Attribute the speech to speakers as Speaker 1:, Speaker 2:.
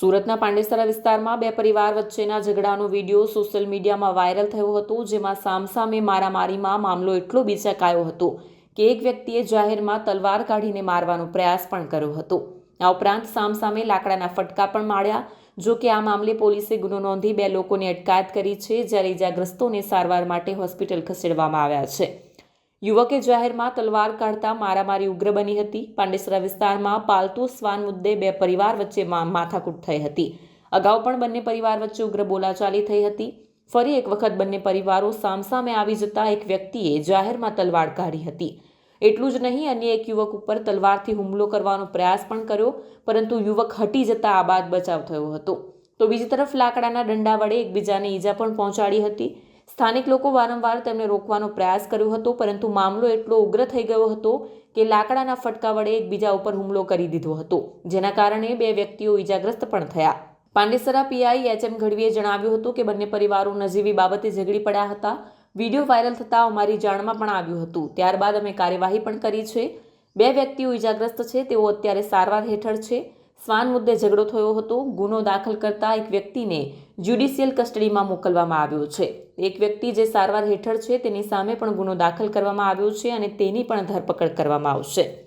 Speaker 1: સુરતના પાંડેસરા વિસ્તારમાં બે પરિવાર વચ્ચેના ઝઘડાનો વિડીયો સોશિયલ મીડિયામાં વાયરલ થયો હતો જેમાં સામસામે મારામારીમાં મામલો એટલો બીચકાયો હતો કે એક વ્યક્તિએ જાહેરમાં તલવાર કાઢીને મારવાનો પ્રયાસ પણ કર્યો હતો આ ઉપરાંત સામસામે લાકડાના ફટકા પણ માળ્યા જો કે આ મામલે પોલીસે ગુનો નોંધી બે લોકોને અટકાયત કરી છે જ્યારે ઇજાગ્રસ્તોને સારવાર માટે હોસ્પિટલ ખસેડવામાં આવ્યા છે યુવકે જાહેરમાં તલવાર કાઢતા મારામારી ઉગ્ર બની હતી પાંડેસરા વિસ્તારમાં પાલતુ શ્વાન મુદ્દે બે પરિવાર વચ્ચે માથાકૂટ થઈ હતી અગાઉ પણ બંને પરિવાર વચ્ચે ઉગ્ર બોલાચાલી થઈ હતી ફરી એક વખત બંને પરિવારો સામસામે આવી જતા એક વ્યક્તિએ જાહેરમાં તલવાર કાઢી હતી એટલું જ નહીં અન્ય એક યુવક ઉપર તલવારથી હુમલો કરવાનો પ્રયાસ પણ કર્યો પરંતુ યુવક હટી જતા આ બાદ બચાવ થયો હતો તો બીજી તરફ લાકડાના દંડા વડે એકબીજાને ઈજા પણ પહોંચાડી હતી સ્થાનિક લોકો વારંવાર તેમને રોકવાનો પ્રયાસ કર્યો હતો પરંતુ મામલો એટલો ઉગ્ર થઈ ગયો હતો કે લાકડાના ફટકા વડે એકબીજા ઉપર હુમલો કરી દીધો હતો જેના કારણે બે વ્યક્તિઓ ઈજાગ્રસ્ત પણ થયા પાંડેસરા પીઆઈ એચ એમ ગઢવીએ જણાવ્યું હતું કે બંને પરિવારો નજીવી બાબતે ઝઘડી પડ્યા હતા વિડીયો વાયરલ થતાં અમારી જાણમાં પણ આવ્યું હતું ત્યારબાદ અમે કાર્યવાહી પણ કરી છે બે વ્યક્તિઓ ઈજાગ્રસ્ત છે તેઓ અત્યારે સારવાર હેઠળ છે શ્વાન મુદ્દે ઝઘડો થયો હતો ગુનો દાખલ કરતા એક વ્યક્તિને જ્યુડિશિયલ કસ્ટડીમાં મોકલવામાં આવ્યો છે એક વ્યક્તિ જે સારવાર હેઠળ છે તેની સામે પણ ગુનો દાખલ કરવામાં આવ્યો છે અને તેની પણ ધરપકડ કરવામાં આવશે